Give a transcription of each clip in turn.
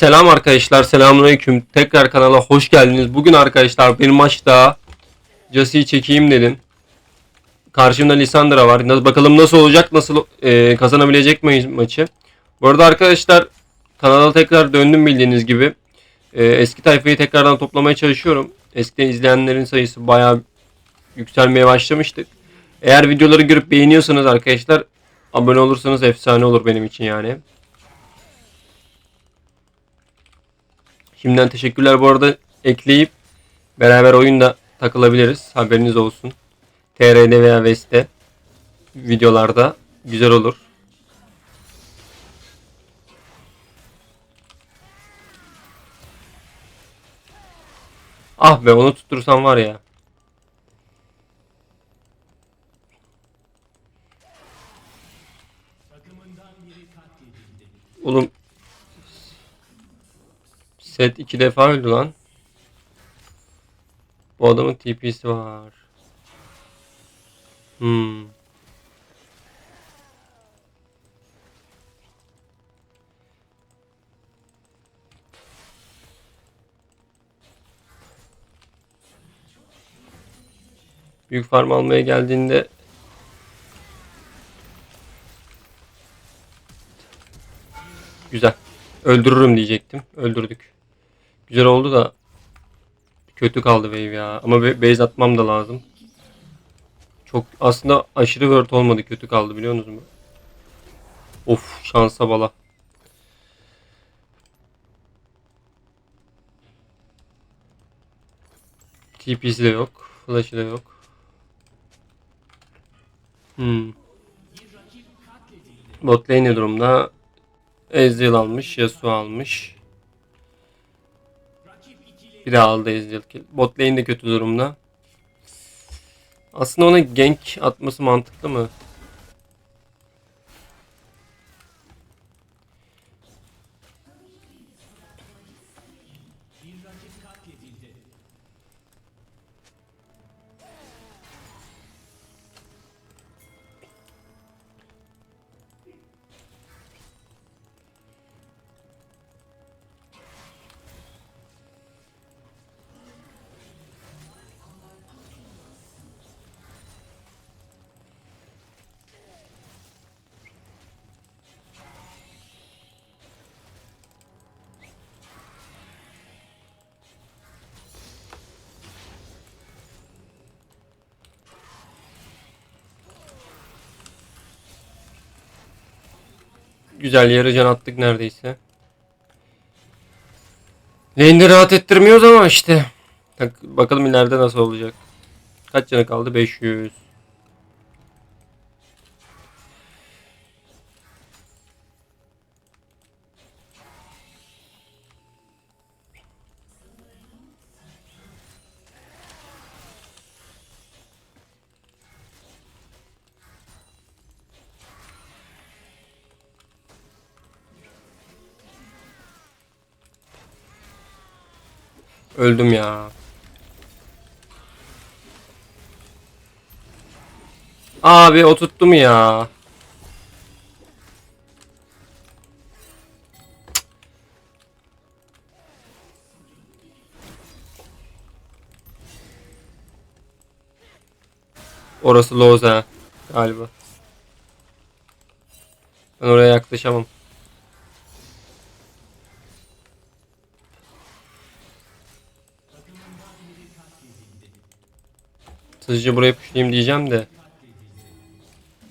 Selam arkadaşlar, selamünaleyküm. Tekrar kanala hoş geldiniz. Bugün arkadaşlar bir maç daha Jasi'yi çekeyim dedim. Karşımda Lisandra var. Bakalım nasıl olacak, nasıl e, kazanabilecek miyiz maçı. Bu arada arkadaşlar kanala tekrar döndüm bildiğiniz gibi. E, eski tayfayı tekrardan toplamaya çalışıyorum. Eskiden izleyenlerin sayısı bayağı yükselmeye başlamıştık. Eğer videoları görüp beğeniyorsanız arkadaşlar abone olursanız efsane olur benim için yani. Şimdiden teşekkürler bu arada ekleyip beraber oyunda takılabiliriz. Haberiniz olsun. TR'de veya Veste videolarda güzel olur. Ah be onu tuttursam var ya. Oğlum Set iki defa öldü lan. Bu adamın TP'si var. Hmm. Büyük farm almaya geldiğinde Güzel. Öldürürüm diyecektim. Öldürdük. Güzel oldu da kötü kaldı wave ya. Ama base atmam da lazım. Çok aslında aşırı word olmadı. Kötü kaldı biliyor musunuz mu? Of şansa bala. TP'si de yok. Flash'ı da yok. Hmm. Bot lane ne durumda? Ezreal almış, Yasuo almış. Ezreal kill. Bot lane de kötü durumda. Aslında ona gank atması mantıklı mı? Güzel yarı can attık neredeyse. Lane'de rahat ettirmiyoruz ama işte. Bak- Bakalım ileride nasıl olacak. Kaç canı kaldı? 500. Öldüm ya. Abi o mu ya? Orası Loza galiba. Ben oraya yaklaşamam. Hızlıca buraya pushlayayım diyeceğim de.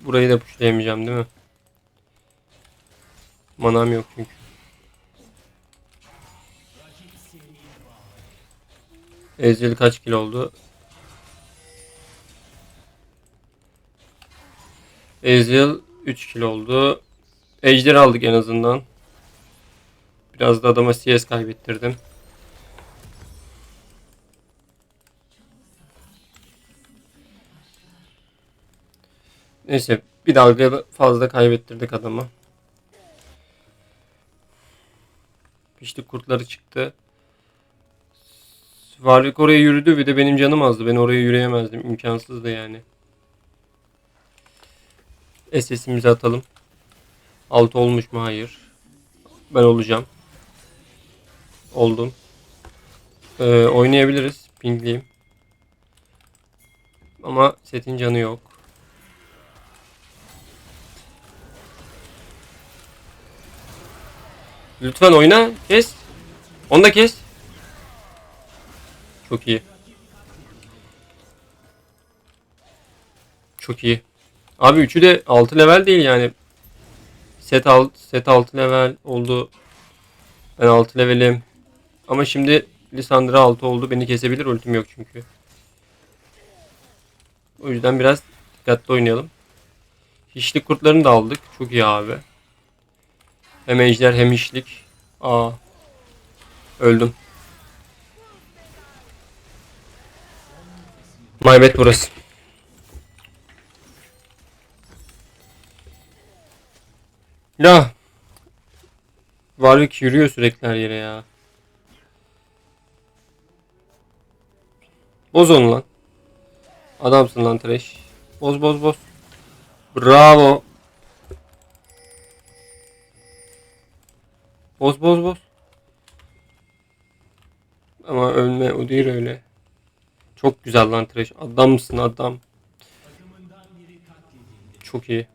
Burayı da pushlayamayacağım değil mi? Manam yok çünkü. Ezreal kaç kilo oldu? Ezreal 3 kilo oldu. Ejder aldık en azından. Biraz da adama CS kaybettirdim. Neyse bir dalga fazla kaybettirdik adama. İşte kurtları çıktı. Varlık oraya yürüdü bir de benim canım azdı. Ben oraya yürüyemezdim. İmkansızdı yani. SS'imizi atalım. Altı olmuş mu? Hayır. Ben olacağım. Oldum. Ee, oynayabiliriz. Pingliyim. Ama setin canı yok. Lütfen oyna. Kes. Onu da kes. Çok iyi. Çok iyi. Abi üçü de 6 level değil yani. Set alt set 6 level oldu. Ben 6 levelim. Ama şimdi Lisandra 6 oldu. Beni kesebilir. Ultim yok çünkü. O yüzden biraz dikkatli oynayalım. Hiçlik kurtlarını da aldık. Çok iyi abi. Hem ejder hem hiçlik. Aa. Öldüm. My bad burası. Ya. Warwick yürüyor sürekli her yere ya. Boz onu lan. Adamsın lan Trash. Boz boz boz. Bravo. Boz boz boz. Ama ölme o değil öyle. Çok güzel lan Trash. Adamsın adam. Çok iyi.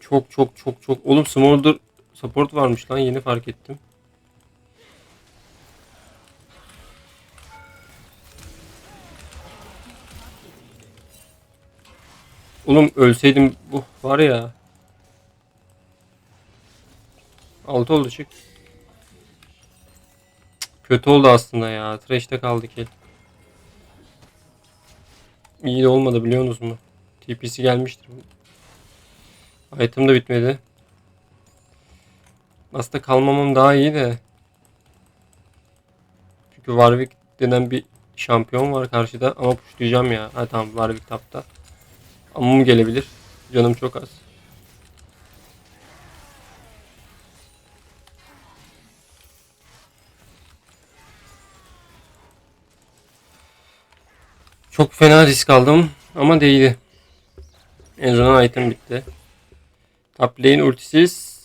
Çok çok çok çok. Oğlum Smolder support varmış lan yeni fark ettim. Oğlum ölseydim bu var ya. Altı oldu çık. Kötü oldu aslında ya. Trash'te kaldı ki. İyi de olmadı biliyorsunuz mu? TP'si gelmiştir. Item da bitmedi. Aslında kalmamam daha iyi de. Çünkü Warwick denen bir şampiyon var karşıda ama pushlayacağım ya. Ha tamam Warwick tapta. Amum gelebilir. Canım çok az. Çok fena risk aldım ama değdi. En azından item bitti. Top lane ultisiz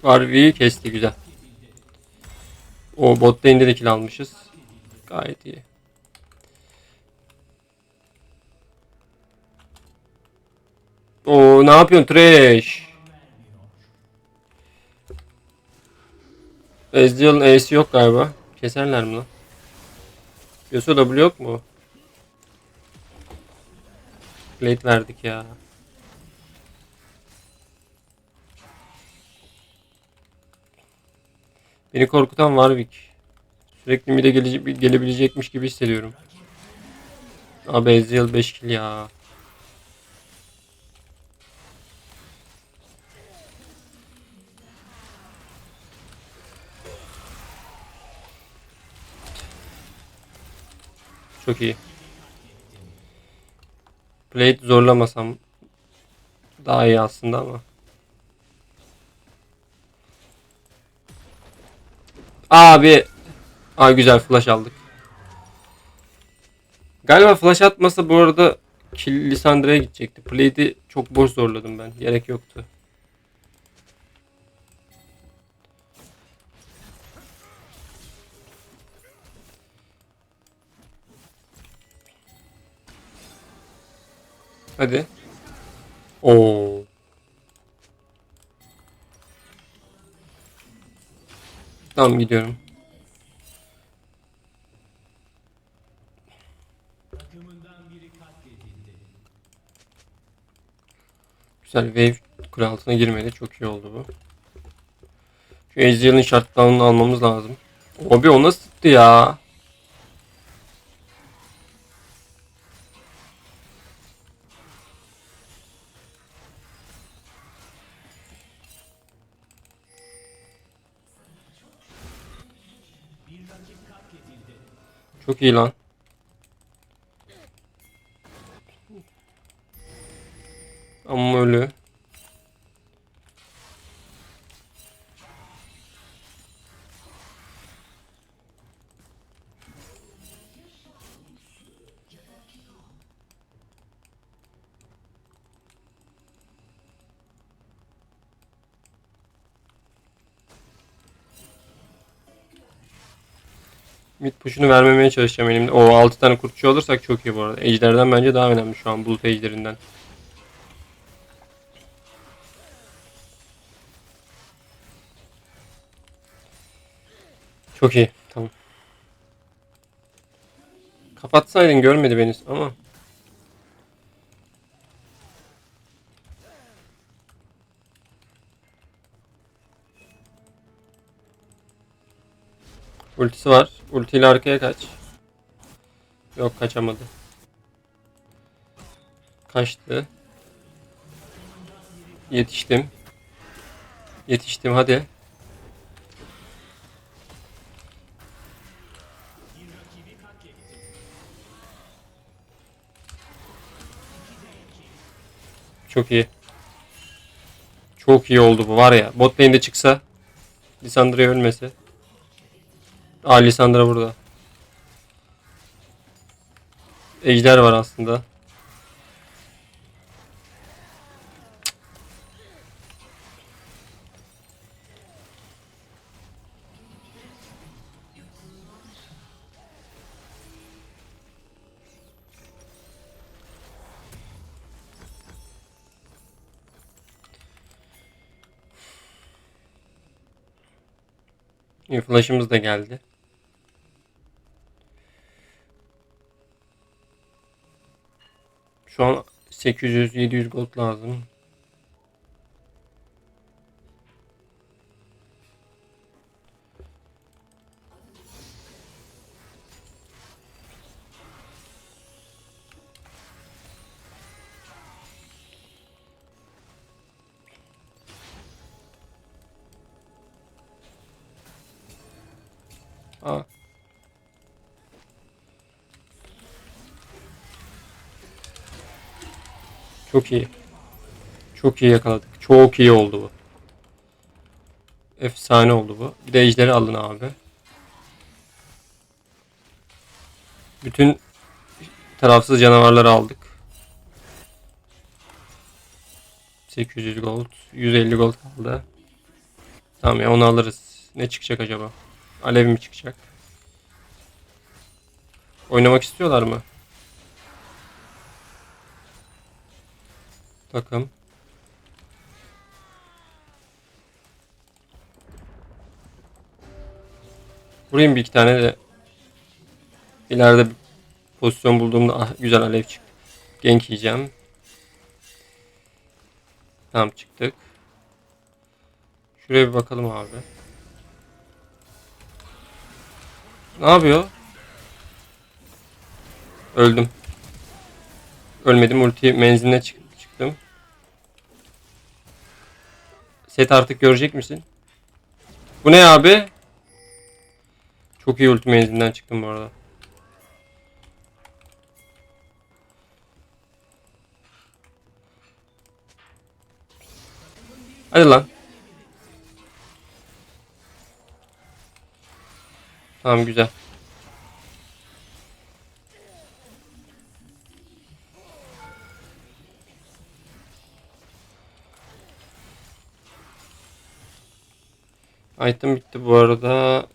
Warwick'i kesti güzel. O bot lane'de de kill almışız. Gayet iyi. O ne yapıyorsun Trash? Ezreal'ın E'si yok galiba. Keserler mi lan? Yasuo W yok mu? Blade verdik ya. Beni korkutan Warwick. Sürekli mid'e gele gelebilecekmiş gibi hissediyorum. Abi Ezreal 5 kill ya. Çok iyi. Blade zorlamasam daha iyi aslında ama. Abi. Aa güzel flash aldık. Galiba flash atmasa bu arada kill Lisandra'ya gidecekti. Blade'i çok boş zorladım ben. Gerek yoktu. Hadi. Oo. Tamam gidiyorum. Güzel wave kule altına girmedi. Çok iyi oldu bu. Şu Ezreal'ın shutdown'unu almamız lazım. Abi o nasıl ya? Çok iyi lan. Ama ölü. Mid push'unu vermemeye çalışacağım elimde. O 6 tane kurtçu olursak çok iyi bu arada. Ejderden bence daha önemli şu an bulut ejderinden. Çok iyi. Tamam. Kapatsaydın görmedi beni ama. Ultisi var. Ultiyle arkaya kaç. Yok kaçamadı. Kaçtı. Yetiştim. Yetiştim hadi. Çok iyi. Çok iyi oldu bu var ya. Bot lane'de çıksa Lissandra'ya ölmese. Aa Lissandra burada. Ejder var aslında. İyi, Flash'ımız da geldi. 800-700 gold lazım. Çok iyi. Çok iyi yakaladık. Çok iyi oldu bu. Efsane oldu bu. Bir de ejderi alın abi. Bütün tarafsız canavarları aldık. 800 gold. 150 gold kaldı. Tamam ya onu alırız. Ne çıkacak acaba? Alev mi çıkacak? Oynamak istiyorlar mı? Takım. Vurayım bir iki tane de ileride bir pozisyon bulduğumda ah, güzel alev çıktı. Genk yiyeceğim. Tamam çıktık. Şuraya bir bakalım abi. Ne yapıyor? Öldüm. Ölmedim. Ulti menziline çık çıktım. Set artık görecek misin? Bu ne abi? Çok iyi ulti menzilinden çıktım bu arada. Hadi lan. Tamam güzel. Item bitti bu arada.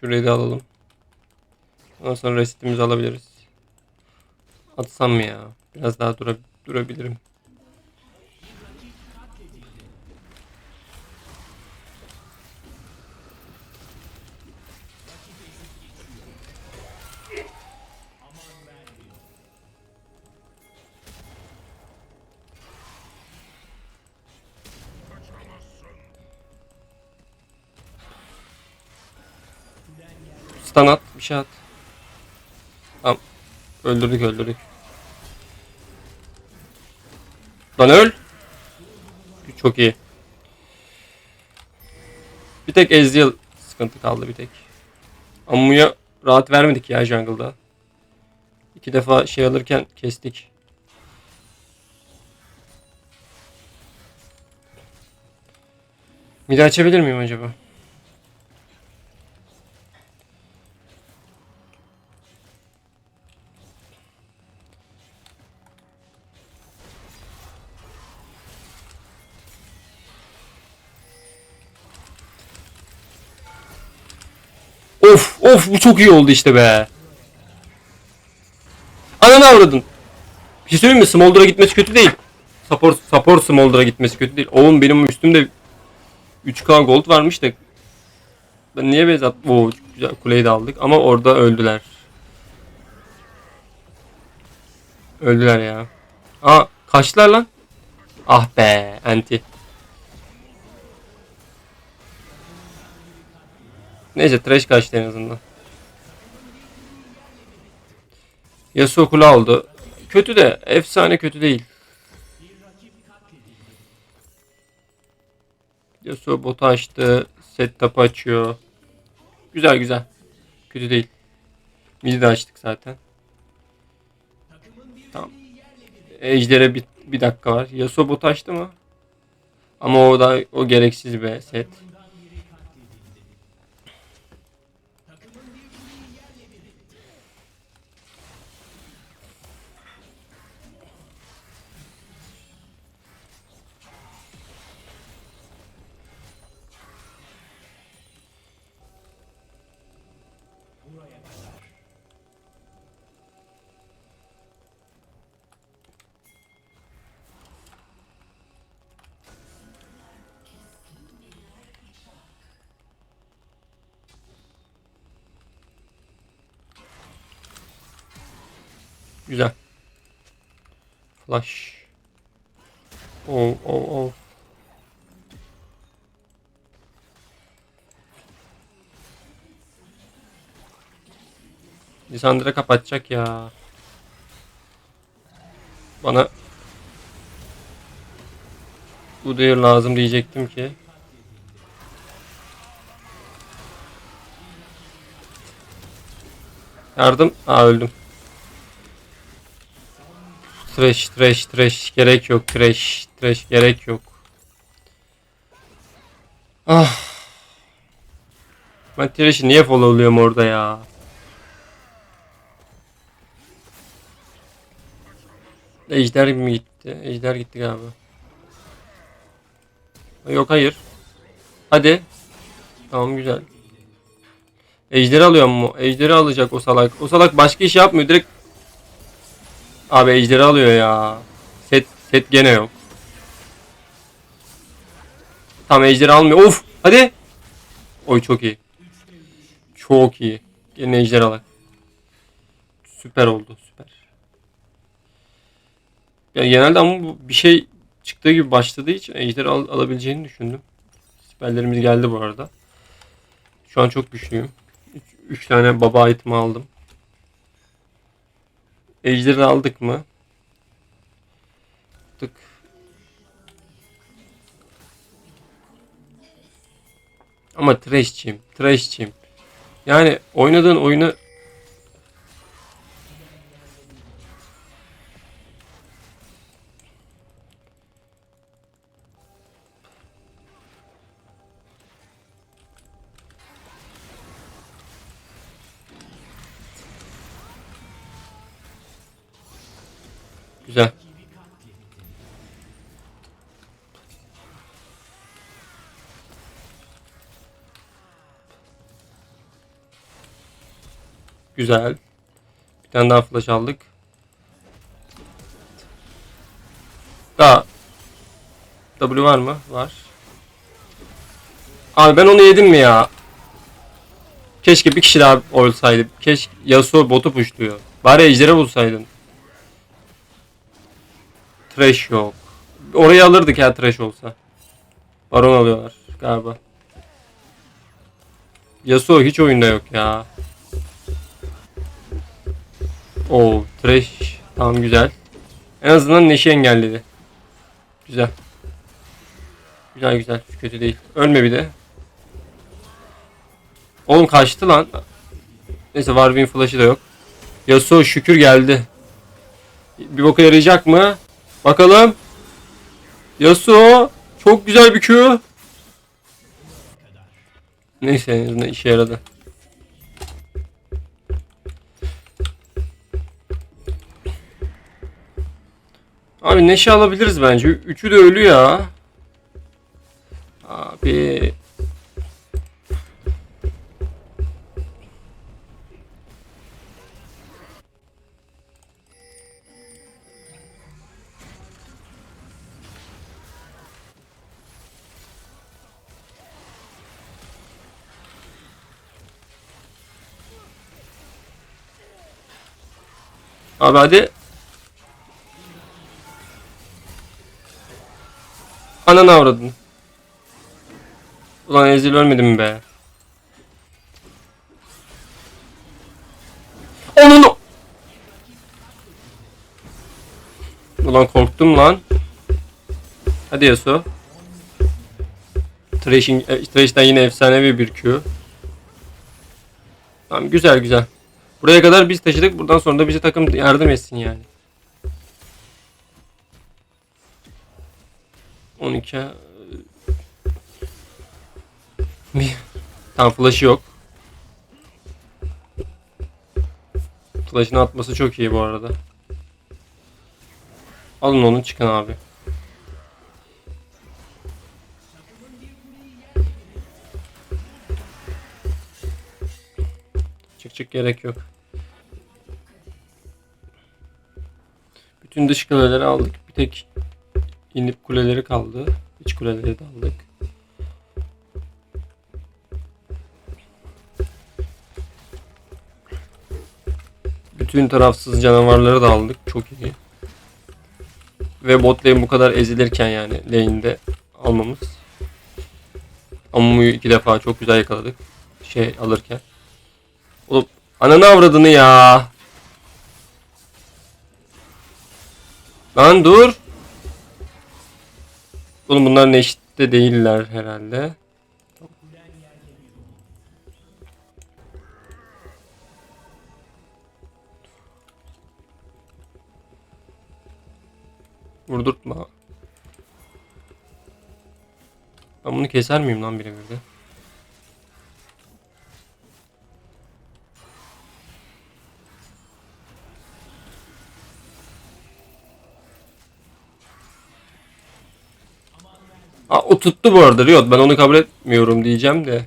Şurayı da alalım. Ondan sonra resitimizi alabiliriz. Atsam mı ya? Biraz daha dura durabilirim. Bir at. Tamam. Öldürdük öldürdük. Lan öl. Çok iyi. Bir tek Ezreal sıkıntı kaldı bir tek. Ammu'ya rahat vermedik ya jungle'da. İki defa şey alırken kestik. Midi açabilir miyim acaba? Of bu çok iyi oldu işte be. Ananı avradın. Bir şey söyleyeyim mi? Smolder'a gitmesi kötü değil. Support, support Smolder'a gitmesi kötü değil. Oğlum benim üstümde 3K gold varmış da ben niye base attım? Oo güzel kuleyi de aldık ama orada öldüler. Öldüler ya. Aa kaçtılar lan. Ah be anti. Neyse trash kaçtı en azından. Yasuo kule aldı. Kötü de efsane kötü değil. Yasuo botu açtı. Set tapı açıyor. Güzel güzel. Kötü değil. Midi de açtık zaten. Tamam. Ejder'e bir, bir dakika var. Yasuo botu açtı mı? Ama o da o gereksiz bir set. Güzel. Flash. Oh oh oh. Lisandra kapatacak ya. Bana bu değer lazım diyecektim ki. Yardım. Aa öldüm. Trash, trash, trash. Gerek yok. Trash, trash. Gerek yok. Ah. Ben trash'i niye followluyorum orada ya? Ejder mi gitti? Ejder gitti galiba. Yok hayır. Hadi. Tamam güzel. Ejderi alıyor mu? Ejderi alacak o salak. O salak başka iş yapmıyor. Direkt Abi ejderi alıyor ya. Set set gene yok. Tam ejderi almıyor. Of hadi. Oy çok iyi. Çok iyi. Yine ejder alak. Süper oldu süper. Ya genelde ama bu bir şey çıktığı gibi başladığı için ejderi al, alabileceğini düşündüm. Siperlerimiz geldi bu arada. Şu an çok güçlüyüm. 3 tane baba item aldım. Ejder'i aldık mı? Tık. Ama trashçiyim. Trashçiyim. Yani oynadığın oyunu Güzel. Bir tane daha flash aldık. Daha. W var mı? Var. Abi ben onu yedim mi ya? Keşke bir kişi daha olsaydı. Keşke Yasuo botu puşluyor. Bari ejderi bulsaydın. Trash yok. Orayı alırdık ya trash olsa. Baron alıyorlar galiba. Yasuo hiç oyunda yok ya. Oo trash. Tamam güzel. En azından Neş'i engelledi. Güzel. Güzel güzel. Kötü değil. Ölme bir de. Oğlum kaçtı lan. Neyse Warwin flash'ı da yok. Yasuo şükür geldi. Bir boka yarayacak mı? Bakalım. Yasuo. Çok güzel bir Q. Neyse en azından işe yaradı. Abi neşe alabiliriz bence. Üçü de ölü ya. Abi. Abi hadi. Ananı avradın. Ulan Ezil ölmedi mi be? Onu Ulan korktum lan. Hadi Yasuo. Thrash'in, e, Thrash'ten yine efsanevi bir Q. Tamam güzel güzel. Buraya kadar biz taşıdık. Buradan sonra da bize takım yardım etsin yani. 12 e, bir Tamam flash'ı yok. Flash'ını atması çok iyi bu arada. Alın onu çıkın abi. Çık çık gerek yok. Bütün dış kuleleri aldık. Bir tek inip kuleleri kaldı. İç kuleleri de aldık. Bütün tarafsız canavarları da aldık. Çok iyi. Ve bot lane bu kadar ezilirken yani lane'de almamız. Amumu'yu iki defa çok güzel yakaladık. Şey alırken. Oğlum ananı avradını ya. Lan dur. Oğlum bunlar neşitte değiller herhalde. Vurdurtma. Ben bunu keser miyim lan birebir de? Aa, o tuttu bu arada Riot. Ben onu kabul etmiyorum diyeceğim de.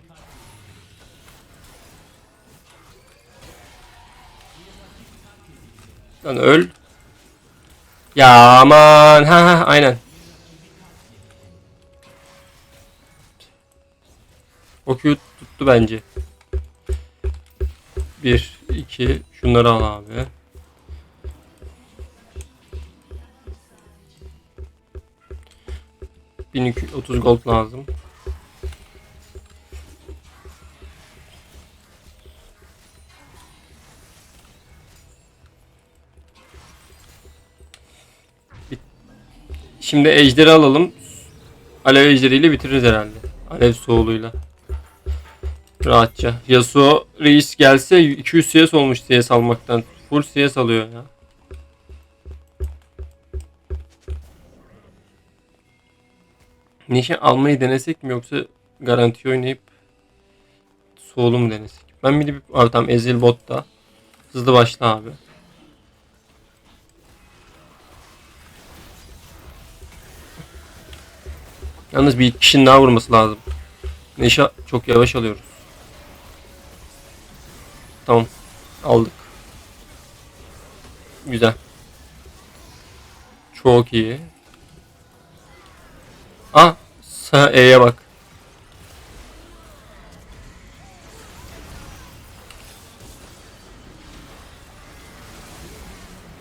Lan öl. Ya aman ha ha aynen. O Q tuttu bence. Bir, iki, şunları al abi. Bin iki- otuz gold lazım. Şimdi ejderi alalım. Alev ejderiyle bitiririz herhalde. Alev soğuluyla. Rahatça. Yasuo reis gelse 200 CS olmuş CS almaktan. Full CS alıyor ya. Neşe almayı denesek mi yoksa garanti oynayıp soğulu mu denesek? Ben bir de bir... Abi tamam Ezil botta. Hızlı başla abi. Yalnız bir kişinin daha vurması lazım. Neşe çok yavaş alıyoruz. Tamam. Aldık. Güzel. Çok iyi. Ah, sağ E'ye bak.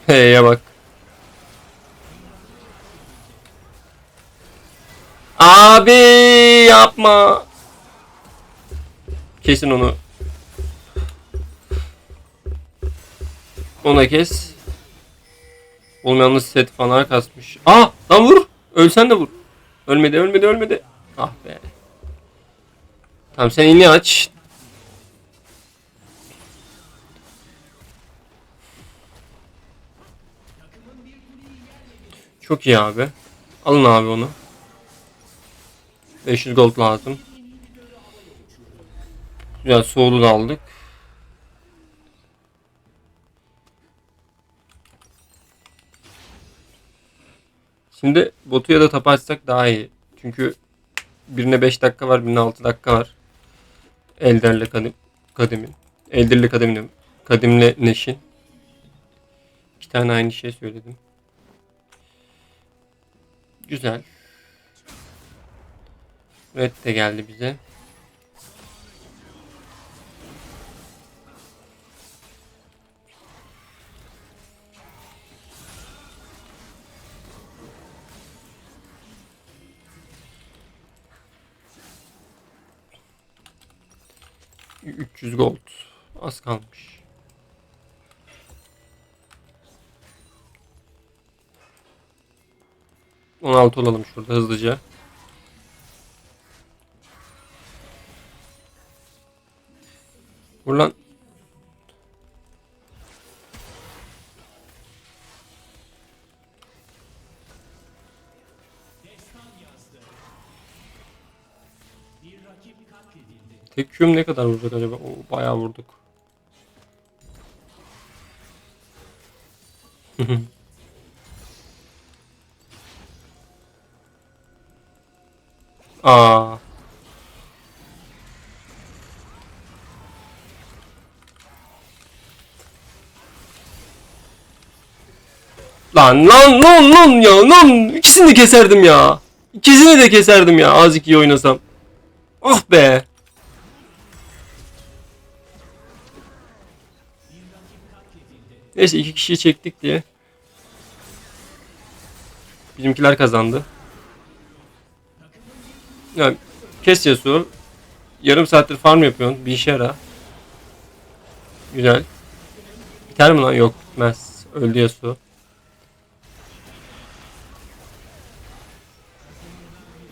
E'ye bak. Abi yapma. Kesin onu. Ona kes. Oğlum set falan kasmış. Aa lan vur. Ölsen de vur. Ölmedi ölmedi ölmedi. Ah be. Tamam sen ini aç. Çok iyi abi. Alın abi onu. 500 gold lazım. Güzel soğulu aldık. Şimdi botu ya da tapa açsak daha iyi. Çünkü birine 5 dakika var, birine 6 dakika var. Elderle kadim, kadimin. Eldirli kadimin. Kadimle Neşin. İki tane aynı şey söyledim. Güzel. Red de geldi bize. 300 gold. Az kalmış. On altı olalım şurada hızlıca. Vur. Tek küm ne kadar vuracak acaba? Oo, bayağı vurduk. Aa. Lan lan lan lan ya lan ikisini de keserdim ya. İkisini de keserdim ya azıcık iyi oynasam. Ah be. Neyse iki kişiyi çektik diye. Bizimkiler kazandı. Ya kes Yasuo. Yarım saattir farm yapıyorsun. Bir işe yara. Güzel. Biter mi lan? Yok bitmez. Öldü Yasuo.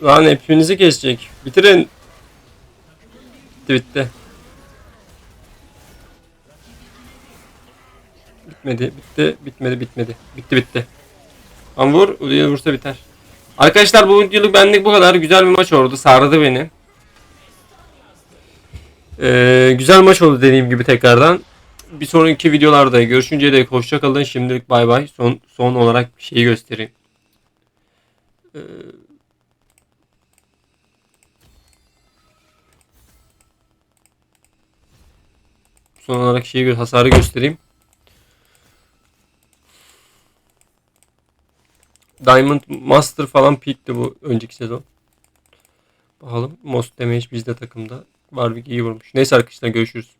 Lan hepinizi kesecek. Bitirin. Bitti. Bitmedi, bitti, bitmedi, bitmedi. Bitti, bitti. Ama vur, Udya'ya vursa biter. Arkadaşlar bu videoluk benlik bu kadar. Güzel bir maç oldu. Sardı beni. Ee, güzel maç oldu dediğim gibi tekrardan. Bir sonraki videolarda görüşünceye dek hoşça kalın. Şimdilik bay bay. Son, son olarak bir şeyi göstereyim. Ee, son olarak şeyi hasarı göstereyim. Diamond Master falan peak'ti bu önceki sezon. Bakalım. Most damage bizde takımda. Warwick iyi vurmuş. Neyse arkadaşlar görüşürüz.